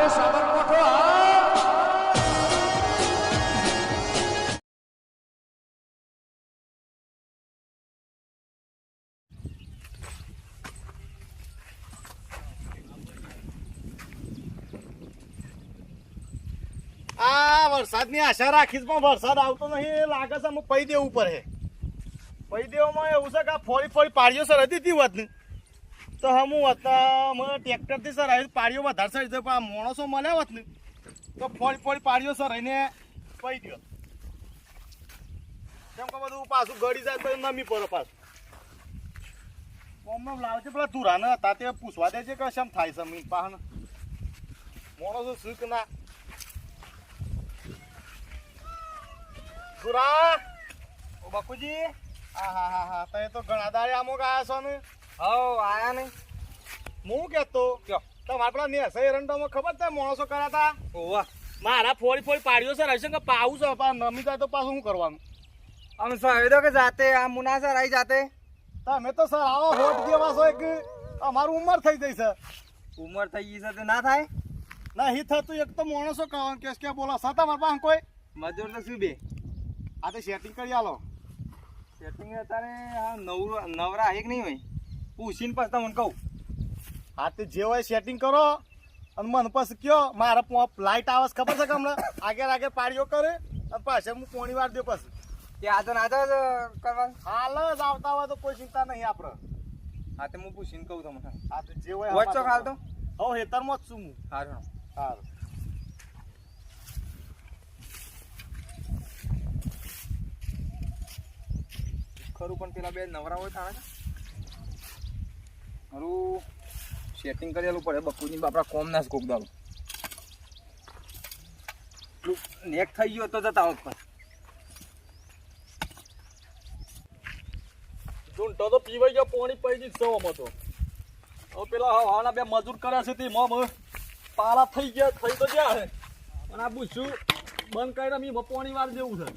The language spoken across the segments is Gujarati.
રે સાબરકોઠો આ વરસાદની આશા રાખીશ, પણ વરસાદ આવતો નહીં લાગે છે અમુક પૈ દેવું પડે પૈ દેવામાં એવું છે કે આ ફોડી ફોડી પાડીઓ સર હતી હતી વાત તો હમું હતા મને ટ્રેક્ટરથી સર આવી પાડીઓ વધારે સર પણ આ માણસો મળ્યા હોત ને, તો ફોડી ફોડી પાડીઓ સર એને પૈ દો કેમ કે બધું પાછું ગળી જાય તો નમી પડે પાછું. કોમ લાવજે પેલા તુરાને હતા, તે પૂછવા દેજે કે શેમ થાય છે મીન પાહન. માણસો સુખ ના. સુરા ઓ બાપુજી. હા હા હા હા તમે તો ઘણા દાડે આમો ગયા છો ને. હવ આયા નહીં. હું કેતો કયો? તમારા પેલા નેસા એરંડામાં ખબર છે માણસો કરાતા? ઓવા મારા ફોડી ફોડી પાડ્યો છે રહેશે કે પાવું છે પણ નમી જાય તો પાછું શું કરવાનું? આમ સાહેબ કે જાતે? આ મુનાસર આઈ જાતે? તમે તો સર આવો હોટ જેવા છો એક અમારું ઉંમર થઈ જઈ છે. ઉંમર થઈ ગઈ છે તો ના થાય? ના નહીં થતું એક તો માણસો કહો કે કે બોલો સર તમારા પાસે કોઈ? મજૂર તો શું બે? આ તો સેટિંગ કરી આલો. સેટિંગ અત્યારે આ નવરો નવરા એક નહીં હોય. પૂછીને પછી તમને કહું. હા તે જે હોય સેટિંગ કરો અને મને પછી કયો મારા પોપ લાઇટ આવે ખબર છે કે હમણાં? આગળ આગળ પાડીઓ કરે અને પાછળ હું પોણી વાર દે પછી. તે આજો જ કરવાનું હાલ જ આવતા હોય તો કોઈ ચિંતા નહીં આપણે હા તે હું પૂછીને કહું તમને. હા તો જે હોય વચ્ચો હાલ તો. હવે હેતરમાં જ છું હું. સારું સારું ખરું પણ પેલા બે નવરા હોય તાણે મારું સેટિંગ કરેલું પડે. બકુની બાપડા કોમ ના કોક દાડો. નેક થઈ ગયો તો જતા હોત પણ ઝૂંટો તો પીવાઈ ગયો, પાણી પડી જ સવામાં તો. હવે પેલા હવાના બે મજૂર કર્યા છે તે મોમ. પાલા થઈ ગયા, થઈ તો ગયા હે પણ આ પૂછ્યું બંધ કરીને મી પોણી વાર જેવું છે.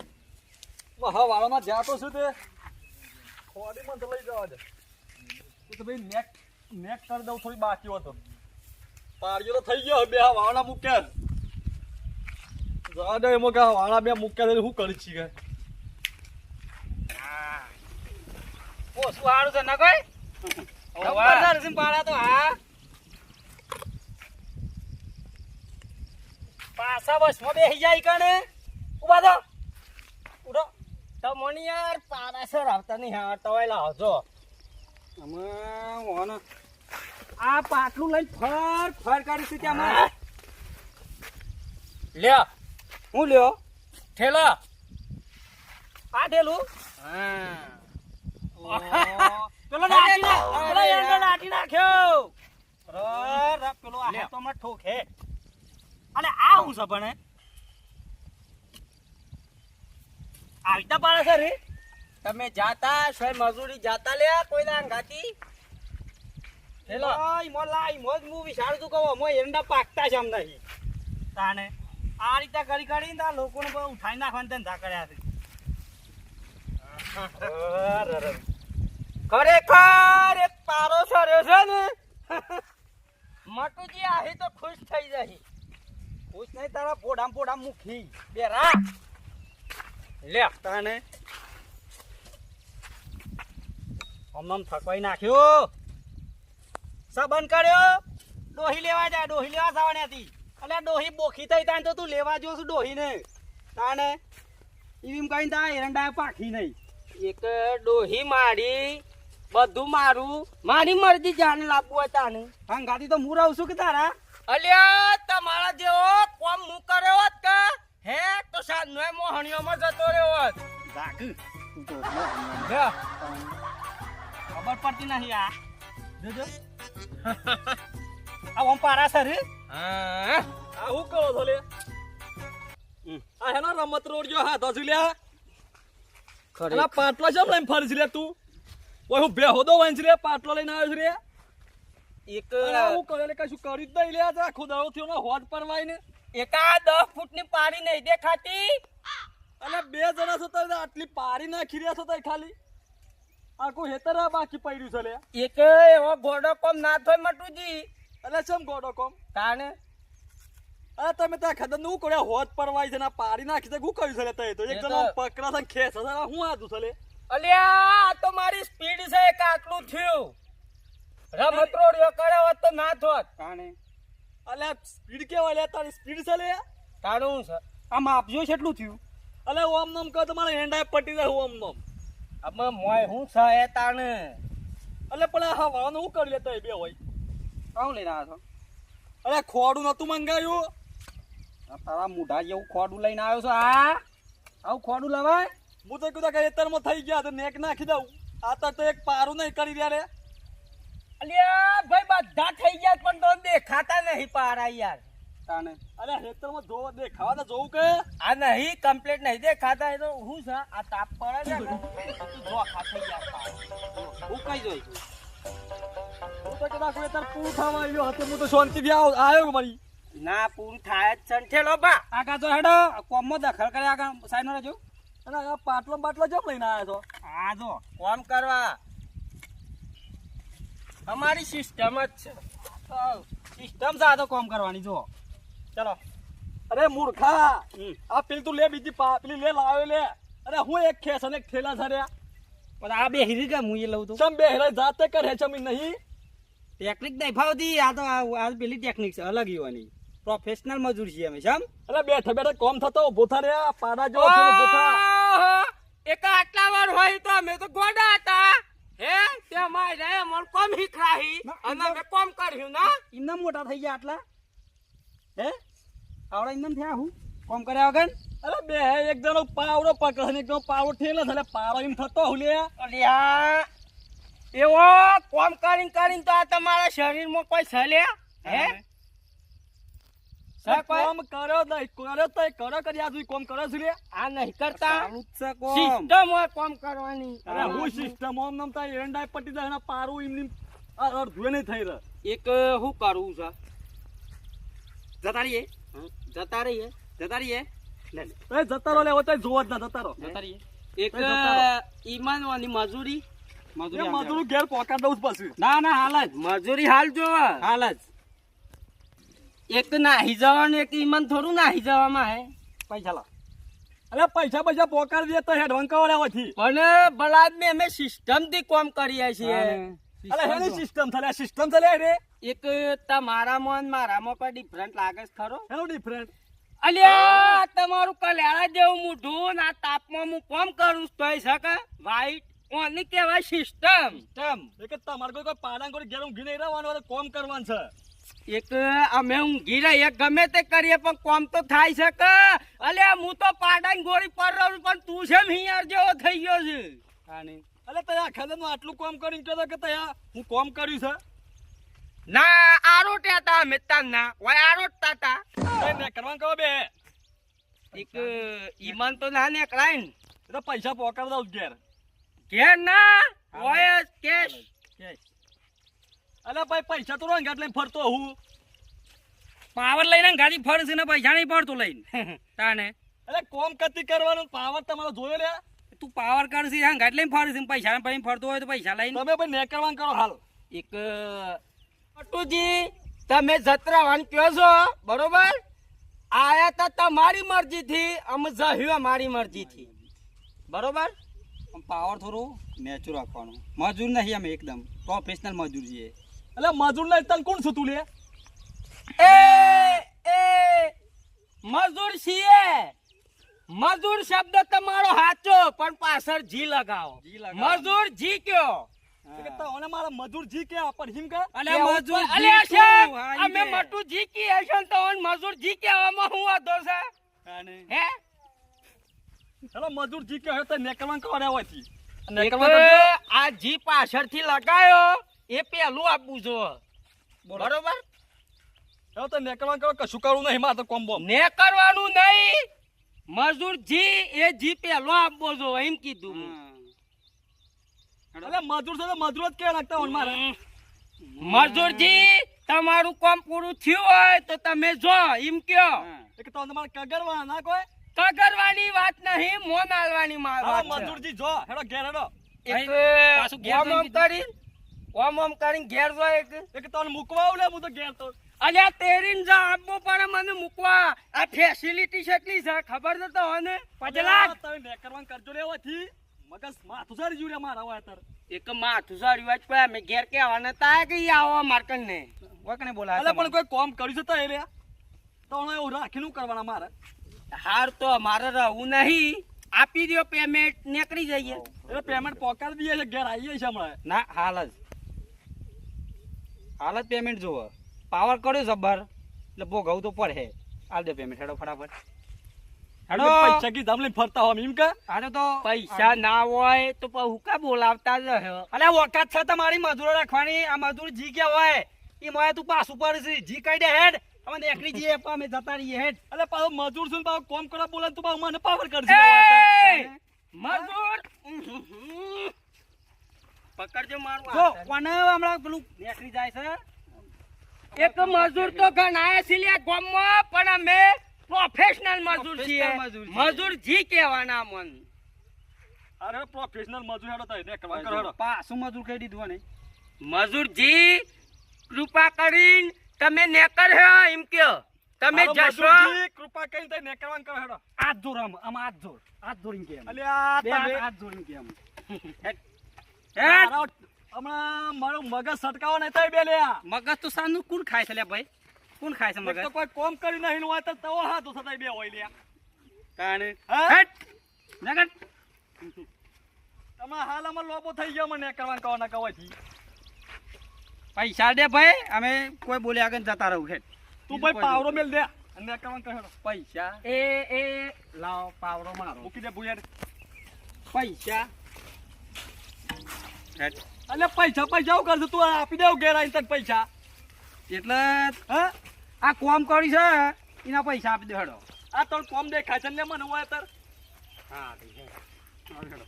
હા વાળામાં જ્યાં તો શું તે. ખોડી મને તો લઈ જવા દે. તો ભાઈ નેક નેક કરી દઉં થોડી બાકી હતો પાડ્યો તો થઈ ગયો બે વાળા મૂક્યા જવા દે એમાં કે વાળા બે મૂક્યા શું કરી છી કે? શું સારું છે ના કોઈ? જબરદસ્ત છે પાડા તો હા. પાછા બસમાં બેસી જાય કણે. ઊભા ઉઠો. તમને યાર પાડા સર આવતા નહીં હા તવાય લાવજો અમે ઓને આ પાટલું લઈને ફર ફર કરીશું ત્યાં લ્યો. હું લ્યો? ઠેલો. આ ઠેલું? પેલો નાખી. પેલો એંડો નાખી નાખ્યો. ર ર પેલો આ તો માં ઠોકે. અને આ હું છે પણ આવતા પાડે છે રે? તમે જાતા સોય મજૂરી જાતા લે કોઈ ના ગાતી હેલો. આય મોલા આય મોજ મૂવી સારું તું કહો? મો એંડા પાકતા છે અમને તાને આ રીતે કરી કરીને તા લોકોને બહુ ઉઠાઈ નાખવાના ધંધા કર્યા છે ખરેખર એક પારો સર્યો છે ને? મટુજી આહી તો ખુશ થઈ જાય ખુશ નહીં તારા પોડામ પોડામ મુખી બે રા લે તાને આમ થકવાઈ નાખ્યો. સબન કર્યો. ડોહી લેવા જાય ડોહી લેવા જવાની હતી. એટલે ડોહી બોખી થઈ તાને તો તું લેવા જો છું ડોહી ને તાને એમ કઈ તા એરંડા પાખી નહીં. એક ડોહી મારી બધું મારું. મારી મરજી જાને લાવવું હોય તાને. હંગાતી તો હું રહું છું કે તારા? અલ્યા તમારા જેવો કોમ હું કર્યો હોત કે? હે તો સાંજનો મોહણીઓમાં જતો રહ્યો હોત. ખબર પડતી નહીં આ. જોજો આ ઓમ પારા છે રે. હા. આ હું કરો છો લે. આ હેનો રમત રોડ્યો હાથ હજુ લ્યા અને આ પાટલો છે લઈને ફરી લે તું. ઓય હું બેહોદો વાંચ રે પાટલો લઈને આવ્યો છે રે. એક હું કરે લે કશું કરી જ નહીં લે આખો દાડો થયો ને હોજ પરવાય ને. એકા દસ ફૂટની પારી નહીં દેખાતી. અને બે જણા છો તો આટલી પારી નાખી રહ્યા છો તો ખાલી. આખું હેતર આ બાકી પડ્યું છે લે. એક એવો ગોડો કોમ ના થોય મટુજી. એટલે ચમ ગોડો કોમ? કાને આ તમે ત્યાં ખાતરનું કર્યા હોત પરવાય છે ને પાડી નાખી છે શું કર્યું છે લે તે તો? એક જણો પકડા છે ખેસ છે હું આદું છે લે? અલ્યા આ તો મારી સ્પીડ છે એક આટલું થયું. રમતરો રહ્યો કર્યો હોત તો ના થોત. તાણે? અલ્યા સ્પીડ કેવા લે? તારી સ્પીડ છે લે? તાણું છે? આમ આપજો કેટલું થયું. અલે ઓમ નમ કહો તો મારે હેન્ડાય પટી જાય ઓમ નમ. આમાં મોય હું છ એ તાણ. અલે પણ આ હવાનું હું કરી લેતા બે હોય. કોણ લઈને આવ્યો અરે ખોડું નતું મંગાવ્યું. છો તારા મુઢા જેવું ખોડું લઈને આવ્યો છો? હા આવું ખોડું લવાય? હું તો કીધું કે એતરમાં થઈ ગયા તો નેક નાખી દઉં. આ તો તો એક પારું નહીં કરી રહ્યા રે અલ્યા ભાઈ બધા થઈ ગયા પણ તો દેખાતા નહીં પારા યાર. તાણે. અરે હેતરમાં જોવો દેખાવા તો જોવું કે? આ નહીં કમ્પ્લીટ નહીં. દેખાતા એ તો હું છે? આ તાપ પડે છે તું જોખા થઈ ગયા હું કઈ જોઈ હું તો કદાચ એતર પૂરું થવા આવ્યો હતો હું તો શાંતિથી આવ- આવ્યો મારી. ના પૂરું થાય જ સંઠેલો બા. આગા તો હેડો. કોમમાં દખલ કરે આગળ સાઈડમાં રહેજો. અને આ પાટલો બાટલો જમ લઈને આવ્યો છો? આ જો કોમ કરવા. અમારી સિસ્ટમ જ છે. સિસ્ટમ છે આ તો કોમ કરવાની જો. ચલો. અરે મૂર્ખા આ પેલી તું લે બીજી પાપલી લે લાવે લે. અરે હું એક ખેસ અને એક થેલા ધર્યા. પણ આ બે હીરી કે હું એ લઉં તું? ચમ બે હેરા જાતે કરે ચમી નહીં. ટેકનિક નહીં ફાવતી આ તો આ પેલી ટેકનિક છે અલગ યુવાની પ્રોફેશનલ મજૂર છીએ અમે સમ અરે બેઠા બેઠા કોમ થતો ઊભો રહ્યા પાડા જો થયો એક આટલા વાર હોય તો અમે તો ગોડા હતા. હે તે મારે મન કોમ હીખરાહી. અને અમે કોમ કર્યું ના? ઇન્દમ મોટા થઈ ગયા આટલા? હે? આવડા ઇન્દમ થયા હું? કોમ કર્યા વગર? અરે બે એક જણો પાવડો પકડ એક જણો પાવડો ઠેલો એટલે પાવડો એમ થતો હું લે. અલ્યા એવો કોમ કરીને કરીને તો આ તમારા શરીરમાં કોઈ છલે હે? કોમ કર્યો નહીં કરો તો કરો કરી આ કોમ કરો છું લે. આ નહીં કરતા. સિસ્ટમ હોય કોમ. કરવાની. અરે હું. સિસ્ટમ ઓમ નમતા એરંડાય પટી જાય પારું એમની આ અડધું નહીં થઈ રહ્યો એક હું કરવું છે. જતા રહીએ. જતા રહીએ. જતા રહીએ. લે લે. એ જતા રહો લે જોવા જ ના જતા જતા રહીએ. એક એ ઈમાનવાની મજૂરી. એ મજૂરી ઘેર પોકાડ દઉં છું ના ના હાલ જ. મજૂરી હાલ જો હાલ જ. એક નાહી જવાનું એક ઈમાન થોડું નાહી જવામાં હે. પૈસા લો. અરે પૈસા પૈસા પોકાડ દે તો હેડ વંકાવડ્યા હોયથી. પણ બળાદ ને અમે સિસ્ટમથી કોમ કરીએ છીએ. અરે હેની સિસ્ટમ થલે સિસ્ટમ થલે રે. એક તમારામાં મારામાં કોઈ ડિફરન્ટ લાગે છે ખરો. એનું ડિફરન્ટ અલ્યા તમારું કલ્યાણા જેવું મોઢું ને આ તાપમાં હું કોમ કરું તોય શકે વાઈટ ઓની કહેવાય સિસ્ટમ સિસ્ટમ તમારે કોઈ કોઈ પાડા કોઈ ઘેર ઊંઘી નહીં રહેવાનું કોમ કરવાનું છે. એક અમે ઊંઘી રહીએ ગમે તે કરીએ પણ કોમ તો થાય છે કે? અલ્યા હું તો પાડાની ગોળી પર રહું પણ તું છે હિયાર જેવો થઈ ગયો છે. અલે તયા નું આટલું કોમ કરીને કહેતો કે તયા હું કોમ કર્યું છે? ના આરોટ્યા તા અમે ના. ઓય આરોટતા તા. ને કરવાનું કહો બે. એક ઈમાન તો ના નીકળાય ને. એ તો પૈસા પોકાડ દઉં ઘેર. ઘેર ના ઓય કેશ. કેશ. અલે ભાઈ પૈસા તો રંગાટ લઈને ફરતો હું. પાવર લઈને ગાડી ફરશે ને પૈસા નહીં પડતું લઈને. તાને અરે કોમ કતી કરવાનું? પાવર તમારો જોયો લે તું પાવર કરશે હા ગાડી લઈને ફરશે ને પૈસા લઈને ફરતો હોય તો પૈસા લઈને. તમે ભાઈ નેકરવાનું કરો હાલ. એક પટુજી તમે જત્રાવાન કહો છો? બરોબર? આયા તા તમારી મરજીથી અમે જહ્યું મારી મરજીથી. બરોબર? પાવર થોડું મેચ્યુર રાખવાનું મજૂર નહીં અમે એકદમ. પ્રોફેશનલ મજૂર છીએ. એટલે મજૂર નહીં તને કોણ છું તું લે? એ એ મજૂર છીએ. મજૂર શબ્દ તમારો સાચો પણ પાછળ જી લગાવો. મજૂર જી કયો? આ જી પાછળથી લગાયો એ પેલું આપવું જો. બરોબર? તો ને કરવાનું કશું કરવું નહીં મારે તો કોમ બોમ. ને કરવાનું નહીં મજૂર જી એ જી પેલો આપવો જો એમ કીધું અલે મજૂર છે તો મજૂર જ કે નાખતા હોય મારે. મજૂરજી તમારું કામ પૂરું થયું હોય તો તમે જો એમ કયો. એ કે તો તમારે કગરવા ના કોઈ? કગરવાની વાત નહીં મોન આલવાની માર વાત. મજૂરજી જો હેડો ઘેર હેડો. એક પાછું ઘેર ઓમ ઓમ જઈને કરી ઓમ ઓમ કરીને ઘેર જો એક. એક તને મૂકવા આવલે હું તો ઘેર તો. અલ્યા તેરીન જા આપવો પડે મને મૂકવા. આ ફેસિલિટી કેટલી છે ખબર ન તો ને પજલા તમે નેકરવાન કરજો હોથી મગજ માથું સારી જ્યું રે મારા હોય તાર. એક માથું સારી વાત પડે મે ઘેર કે આવને તા કે આવો માર્કન ને વકને બોલા અલ્યા પણ કોઈ કોમ કર્યું છે તો એ રે તો હું એવું રાખી નું કરવાના મારે? હાર તો મારે રહું નહીં. આપી દો પેમેન્ટ નીકળી જઈએ. એટલે પેમેન્ટ પોકાર દઈએ છે ઘેર આવીએ છે હમણાં. ના હાલ જ. હાલ જ પેમેન્ટ જુઓ પાવર કર્યો જબર એટલે ભોગવવું તો પડે. આલ દે પેમેન્ટ હેડો ફટાફટ. હેડો. પૈસા કી ધામ ફરતા હોય એમ કે? આને તો પૈસા ના હોય તો પછી હું બોલાવતા જ અલે ઓકાત છે તમારી મજૂરો રાખવાની. આ મજૂર જી કે હોય. એ મોય તું પાછું છે. જી કઈ દે હેડ. અમે દેખડી જઈએ પણ અમે જતા રહીએ હેડ. અલે પાછો મજૂર છું ને પાછો કોમ કરવા બોલે તું પાછો મને પાવર કરશે! મજૂર! પકડજો મારું જો કોને હમણાં પેલું નેકરી જાય છે. એક મજૂર તો ઘણા છે લ્યા ગામમાં પણ અમે પ્રોફેશનલ મજૂર છીએ. મજૂર જી કહેવાના મન. અરે પ્રોફેશનલ મજૂર હેડો તો એને કરવા કરો પાછું મજૂર કહી દીધું ને મજૂર જી કૃપા કરીને તમે નેકર હે એમ કયો. તમે જશો. મજૂરજી, કૃપા કરીને તઈ નેકરવાન કરો હેડો. હાથ જોર આમ આમ હાથ જોર. હાથ જોડીને કે અલે આ બે તમે હાથ હમણાં મારું મગજ સટકાવો નહીં થાય બે લે આ. મગજ તો સાનું કોણ ખાય છે લે ભાઈ? કોણ ખાય છે મગજ તો કોઈ કોમ કરી નહીં હોય તો હા તો થતા બે હોય લે કાણે? હેટ! નગર તમે હાલ આમાં લોબો થઈ ગયો મને કરવાન કવાના કવાથી. પૈસા દે ભાઈ અમે કોઈ બોલે આગળ જતા રહું છે તું ભાઈ પાવરો મેલ દે અને કરવાનું કહે પૈસા? એ એ લાવ પાવડો મારો. મૂકી દે ભૂયાર. પૈસા? હેટ અલે પૈસા પૈસા હું કરશું? તું આપી દેવ ઘેર આવીને તને પૈસા. એટલે હા? આ કોમ કરી છે એના પૈસા આપી દે હેડો. આ તો કોમ દેખાય છે ને મને હોય તાર. હા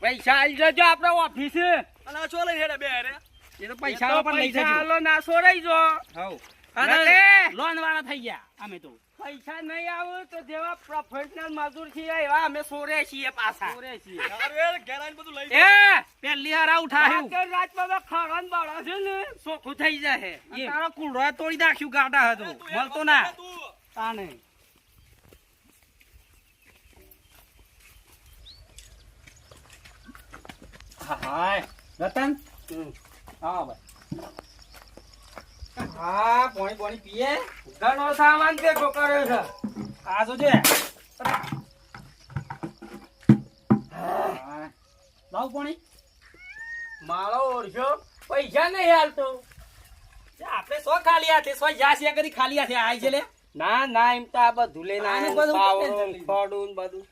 પૈસા આવી જજો આપણે ઓફિસે અને આ છો લઈને હેડે બે રે. એ તો પૈસા પણ લઈ પૈસા જજો આલો ના છોડાઈ જો. હવ અને અને લોન વાળા થઈ ગયા અમે તો. પૈસા નહીં આવે તો જેવા પ્રોફેશનલ મજૂર છીએ એવા અમે સોરે છીએ પાછા. સોરે છીએ. અરે ઘેર બધું લઈ એ પેલી હારા ઉઠાયું રાત તો ખાવાનું બાળા છે ને. ચોખ્ખું થઈ જાય એ. તારો કુંડો તોડી નાખ્યું ગાડા હતો મળતો ના. તાને હાય. રતન? હા ભાઈ. હા પાણી પાણી પીએ. ઘણો સામાન ભેગો કર્યો છે. આ શું છે? લાવ પાણી. માળો ઓળખ્યો પૈસા નહીં હાલતો. આપણે સો ખાલી હાથે સો જાસ્યા કરી ખાલી હાથે આય છે લે. ના ના એમ તો આ બધું લઈને આને બધું બધું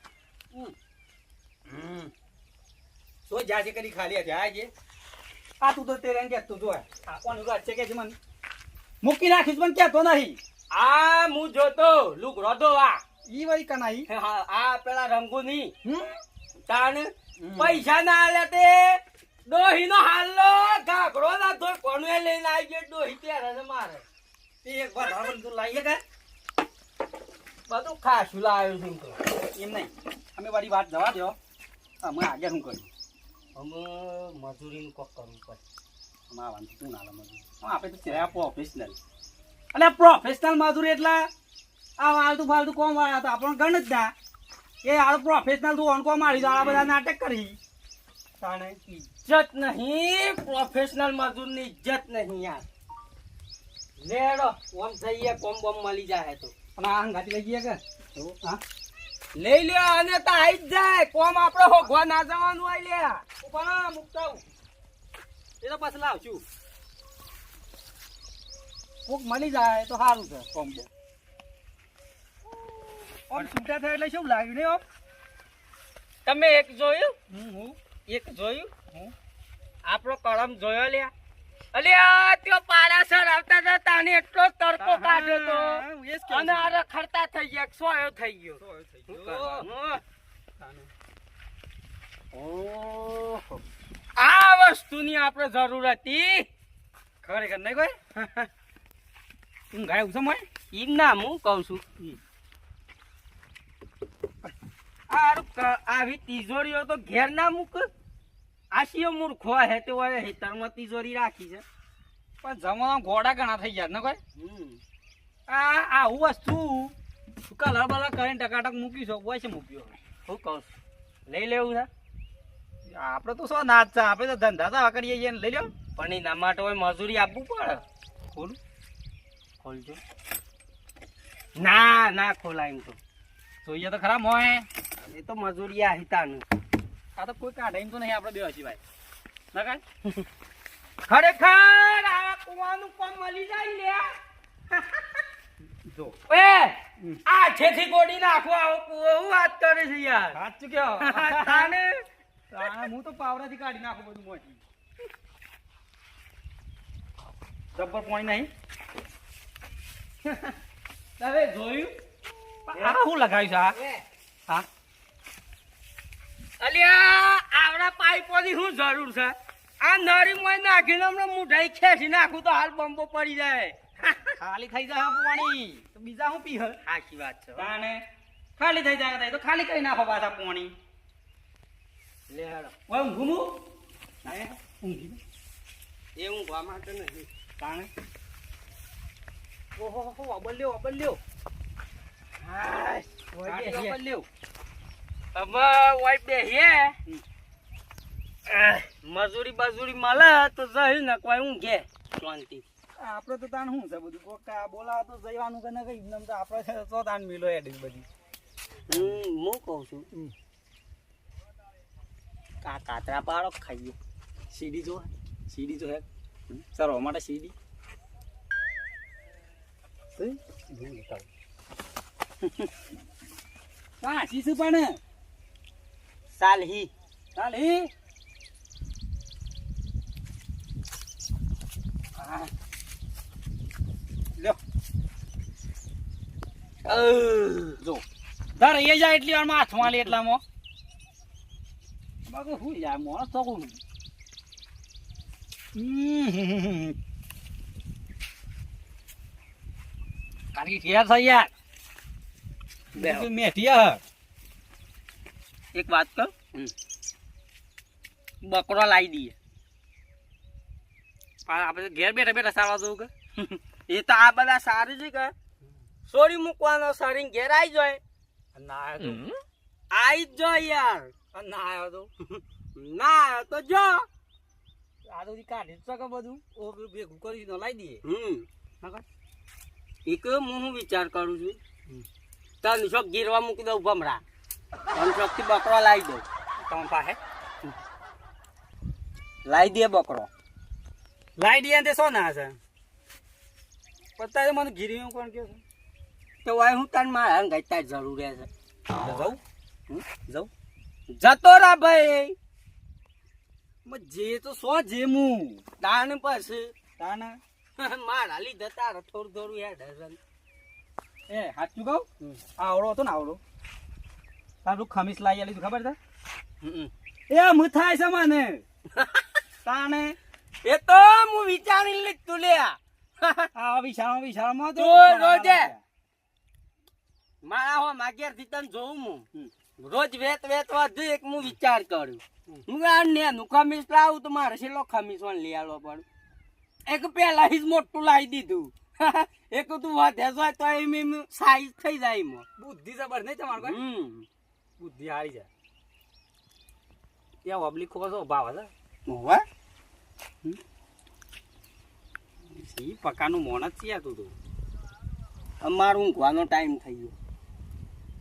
સો જાસ્યા કરી ખાલી હાથે આઈ છે. આ તું તો તેરે કે તું જો આ. કોણ ઉગા છે કે છે મને? મૂકી નાખીશ પણ કેતો નહીં. આ હું જોતો લુગડો આ. ઈ વળી કનાઈ હા, આ પેલા રંગુની. તાણ પૈસા ના આલે તે. ડોહી નો હાલો ઘાઘરો ના ધોઈ કોણ એ લઈને આવી ગયો ડોહી ત્યારે મારે. તે એક વાર રાવણ તું લાવીએ કે? બધું ખાસું લાવ્યો છું તો. એમ નહીં. અમે વાળી વાત જવા દો અમે આગળ શું કર્યું? અમે મજૂરીનું કોક કરવું પડે. વાંધો તું ના મજૂર આપણે તો છે પ્રોફેશનલ એટલે પ્રોફેશનલ મજૂર એટલે આ વાલતું ફાલતું કોમ વાળા તો આપણને ગણ જ ના એ આ પ્રોફેશનલ તું ઓનકો મારી દો આ બધા નાટક કરી તાણે ઇજ્જત નહીં. પ્રોફેશનલ મજૂરની ઇજ્જત નહીં. યાર લેડો ઓમ જઈએ કોમ બોમ મળી જાય તો પણ આ. હંગાતી લઈ ગયા કે હા લઈ લ્યો અને તો આવી જ જાય. કોમ આપણે હોગવા ના જવાનું આવી લે પણ મુકતા એ તો પછી લાવશું કોક મળી જાય તો સારું છે કોમ્બો ઓમ છૂટા થાય એટલે શું લાગ્યું ને ઓમ? તમે એક જોયું? હું હું. એક જોયું? હું. આપણો કળમ જોયો લ્યા. અલ્યા त्यो પારાસર આવતા હતા તાને એટલો તડકો કાઢ્યો તો. અને આ રખડતા થઈ ગયા સોયો થઈ ગયો. શું કરવાનું? ઓહો. આ વસ્તુની આપણે જરૂર હતી. ખરેખર નહીં કોઈ? તું ગાય ઉછમ હોય એમ ના હું કઉ છું. આવી તિજોરીઓ તો ઘેર ના મૂક. આશીઓ મૂર્ખો હે તો હોય હેતરમાં તિજોરી રાખી છે. પણ જમાના ઘોડા ઘણા થઈ ગયા ને કોઈ? હમ. આ આવું વસ્તુ કલર બલર કરીને ટકાટક મૂકી છો હોય છે મૂક્યો. હું કહું છું. લઈ લેવું છે. આપણે તો શું નાચ છે? આપણે તો ધંધા તો કરીએ છીએ ને. લઈ લો પણ એના માટે હોય મજૂરી આપવું પડે. ખોલું. ખોલજો. ના ના ખોલાય એમ તો. જોઈએ તો ખરા મોય એ તો મજૂરી આ હિતાનું. આ તો કોઈ કાઢે એમ તો નહીં આપણે બે હસી ભાઈ ખરેખર આ કુવાનું કામ મળી જાય લે. જો. એ આ છેથી ગોડી નાખો આવું કુવો વાત કરે છે યાર. સાચું કયો તાને હું તો પાવડાથી કાઢી નાખું બધું મોટી જબ્બર પાણી નહીં. જોયું? આ આ? હા? અલ્યા આવડા પાઇપોની શું જરૂર છે? આ નરી મોય નાખીને હમણાં મુઠાઈ ખેંચી નાખું તો હાલ બંબો પડી જાય. ખાલી થઈ જાય પાણી. તો બીજા શું પી હે સાચી વાત છે. ખાલી થઈ જાય તો ખાલી કરી નાખો પાછા પાણી. લે હેડો. ઓય હું હે? ઊંઘી એ ઊંઘવા માટે નહીં. તાણે. ઓહો હો અબલ લ્યો અબલ લ્યો. હાશ ઓય ગાડી બેસીએ. અબલ લ્યો. હવે ઓય બે આહ, મજૂરી બજૂરી મળે તો જઈ ને કોઈ ઊંઘે. શાંતિ. આપણે તો તાણ શું છે બધું? કોક બોલાવે તો જવાનું કે ના કઈ? આપણે છે તો તાણ મિલો એડી બધી. હમ હું કહું છું. કા કાતરા પાડો ખાઈએ સીડી જો સીડી જો હે. સર માટે સીડી. હા શીશું પણ. સાલહી. ચાલ હી. હા. લ્યો જો. ધર એ જાય એટલી વારમાં હાથમાં લે એટલામાં. બાકી શું જાય મોણસ તો કોણ કારકી ઘેર થઈ યાર. બેહો. એક વાત કર. બકરો લાવી દઈએ. આપણે ઘેર બેઠા બેઠા સારવા જવું કે? એ તો આ બધા સારું છે કે? સોરી મૂકવાનો સારી ઘેર આવી જાય. ના આવી જ જાય યાર. ના આવ્યો તો. ના આવ્યો તો જો. આ તો કાઢી શકે બધું? ઓ ભેગું કરી લાવી દઈએ. હમ? એક હું હું વિચાર કરું છું. તન શોખ ગીરવા મૂકી દઉં ભમરા. તન શોખથી બકરો લાવી દઉં. તમારી પાસે? લાવી દે બકરો. લાવી દે તે શું ના છે? અત્યારે મને ગીરી કોણ કે છે? તો હું તને મારા હંગાઈ તાર જરૂર છે. જવું જવું જતો રા ભાઈ. જે તો સો જે હું તાણ પછી. તાના માર હાલી જતા થોડું થોડું યાર હશે એ સાચું કહું? આવડો હતો ને આવડો. તારું ખમીસ લાવી આલી ખબર છે. એ મથાય છે મને. તાને એ તો હું વિચારી લીધું લે. આ વિશાળ વિશાળમાં તો તો રોજે. મારા હો માગેરથી તને જોઉં હું. રોજ વેત વેત વધુ એક હું વિચાર કરું હું આ નેનું ખમીસ લાવું તો મારે છેલ્લો ખમીસ પણ લઈ આવવો પડે. એક પહેલા જ મોટું લાવી દીધું. એક તું વધે જાય તો એમ સાઈઝ થઈ જાય એમાં. બુદ્ધિ જબર નહીં તમારે બુદ્ધિ હારી જાય ત્યાં ઓબલી ખોબા તો ભાવ છે હોવે? સી પકાનું મોણ જ છે તું તું. અમારું ઊંઘવાનો ટાઈમ થઈ ગયો.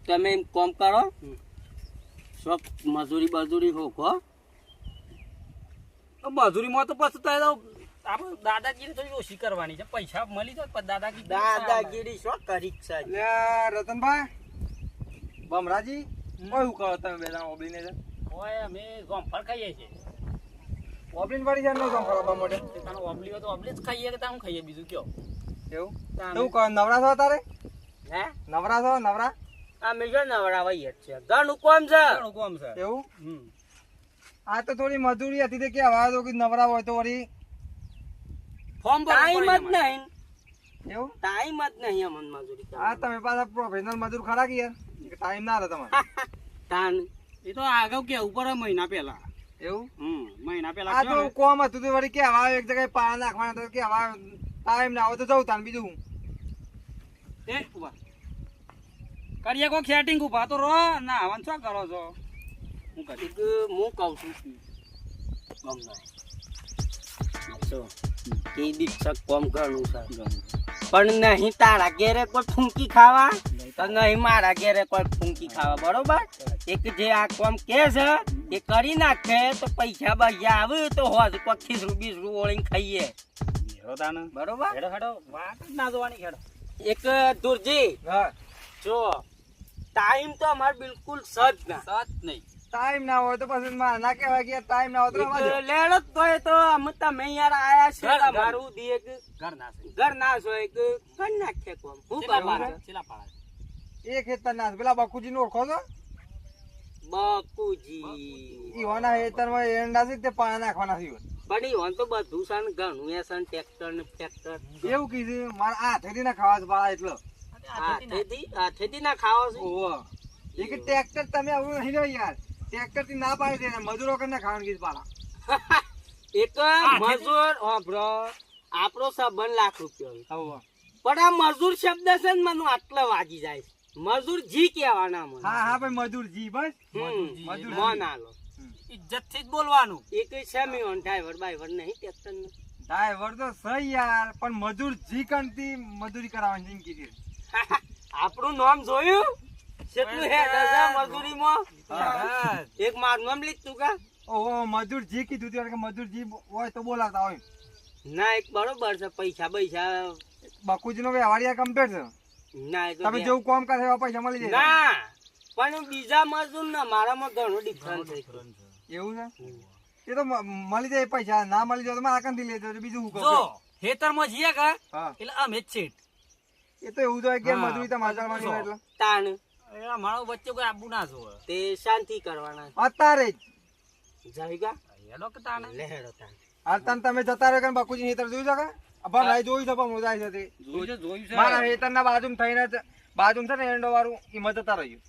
તમે એમ કોમ કરો. શોખ મજૂરી બજૂરી હોખો મજૂરીમાં તો પછી આપણે દાદાગીરી થોડી ઓછી કરવાની છે. પૈસા મળી જાય પણ દાદાગીરી દાદાગીરી શું કરી છે? રતનભાઈ બમરાજી કોઈ કહો તમે બે જણા ઓબલીને છે? ઓય અમે ગોમફળ ખાઈએ છીએ. ઓબલીન વાળી જાય માટે? ઓબલી હોય તો ઓબલી જ ખાઈએ કે ખાઈએ બીજું કયો. એવું કહો નવરા છો તારે? હે? નવરા છો નવરા? અમે જો નવરાવાઈ જ છે. ઘણું કોમ છે? ઘણું કોમ છે. એવું? આ તો થોડી મજૂરી હતી તે કે હવા તો નવરા હોય તો વળી. ફોર્મ ટાઈમ જ નહીં. એવું? ટાઈમ જ નહીં અમન મજૂરી આ તમે પાછા પ્રોફેશનલ મજૂર ખરા કે યાર? ટાઈમ ના રહે તમારે? તાન. એ તો આગળ કે ઉપર મહિના પહેલા. એવું? હમ મહિના પહેલા આ તો કોમ હતું તો વળી કે હવા એક જગ્યાએ પા નાખવાના તો કે હવા ટાઈમ ના હોય તો જવું તાન બીજું. એ ઊભા. કરીએ કો ખેટિંગ ઊભા તો રહો ના આવન શું કરો છો? હું કરી હું કહું છું કે દીક્ષક કોમ ઘણું સર પણ નહીં તારા ઘેરે કોઈ ફૂંકી ખાવા? તો નહીં મારા ઘેરે કોઈ ફૂંકી ખાવા બરોબર? એક જે આ કોમ કે છે એ કરી નાખે તો પૈસા બૈસા આવે તો હોજ પચીસ ખીસરું બીસરું ઓળીને ખાઈએ. બરોબર? હેડો હેડો. વાત ના જોવાની હેડો. એક દુરજી હા. જો ટાઈમ તો અમારે બિલકુલ સજ ના. સજ નહીં. ટાઈમ ના હોય તો પછી મારે ના કહેવાય કે ટાઈમ ના હોય તો લેડો જ હોય તો અમે તમે યાર આયા છે. અમારું દી એક ઘર ના છે. ઘર ના છો એક. ઘર નાખે કોમ. હું કરવા પાડે? ચેલા પાડે? એક હેતર ના પેલા બાકુજી નો ઓળખો છો? બાકુજી ઈવાના હેતરમાં એંડા છે તે પાણા નાખવાના છે. પણ ઈ હોન તો બધું છે ઘણું એ છે ટેક્ટર ટ્રેક્ટર ને ફેક્ટર એવું કીધું. મારા થઈ ના ખાવા જ પાડા એટલો. હાથેથી હાથેથી ના ખાવો છે. ઓહો. ટ્રેક્ટર તમે આવું નહીં રહ્યો યાર. ટ્રેક્ટરથી ના પાડી દે મજૂરો કરીને ખાવાનું કીધું પાડા એક મજૂર આપણો સંબંધ લાખ રૂપિયો પણ આ મજૂર શબ્દ છે ને મને આટલા વાગી જાય મજૂર જી કહેવાના મને. હા હા ભાઈ મજૂર જી બસ. મજૂર મન આલો. ઇજ્જતથી જ બોલવાનું. એક સેમી ઓન ડ્રાઈવર બાઈવર નહીં ટ્રેક્ટર ડ્રાઈવર તો સહી યાર પણ મજૂર જી કંતી મજૂરી કરાવવાની જિંદગી કીધી. આપણું નામ જોયું? કેટલું હે? મજૂરીમાં? હા. એક માર નામ લીધું કા? ઓહો મજૂર જી કીધું ત્યારે કે મજૂર જી હોય તો બોલાતા હોય. ના એક બરોબર છે પૈસા પૈસા બકુજી નો વ્યવહારિયા કમ્પ્લેટ છે. ના એ તો તમે જેવું કામ કરે એવા પૈસા મળી જાય. ના પણ બીજા મજૂર ના મારામાં ઘણો ડિફરન્સ છે. એવું છે? એ તો મળી જાય પૈસા ના મળી જાય તો મારા કંથી લેજો બીજું જો કહું ખેતરમાં જઈએ કા? એટલે અમે જ છે. એ તો એવું જોઈએ કે. મજૂરી તમારે કરવાની હોય એટલે. તાણ. એ અમારો વચ્ચે કોઈ આબુ ના જો તે શાંતિ કરવાના. અત્યારે જ. જાઈગા હેડો કે તાણે? લેહેડો તાણ. હાલ તને તમે જતા રહ્યો કે બાકુજી હેતર જોયું છે કે? અભા ભાઈ જોયું છે પણ હું જાય છે તે. જોયું છે જોયું છે. મારા હેતર ના બાજુ થઈને બાજુમાં છે ને એન્ડો વાળું એમાં જતા રહ્યું.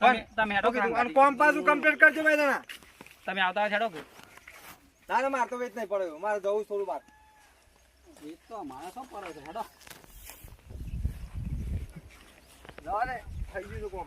તમે તમે હેડો કીધું? અને કોમ પાછું કમ્પ્લીટ કરજો ભાઈ તને. તમે આવતા હેડો કે. ના ના મારે તો વેચ નહીં પડ્યો મારે જવું થોડું બાર. એ તો મારે શું પડે છે હેડો. જવા દે થઈ ગયું કોમ.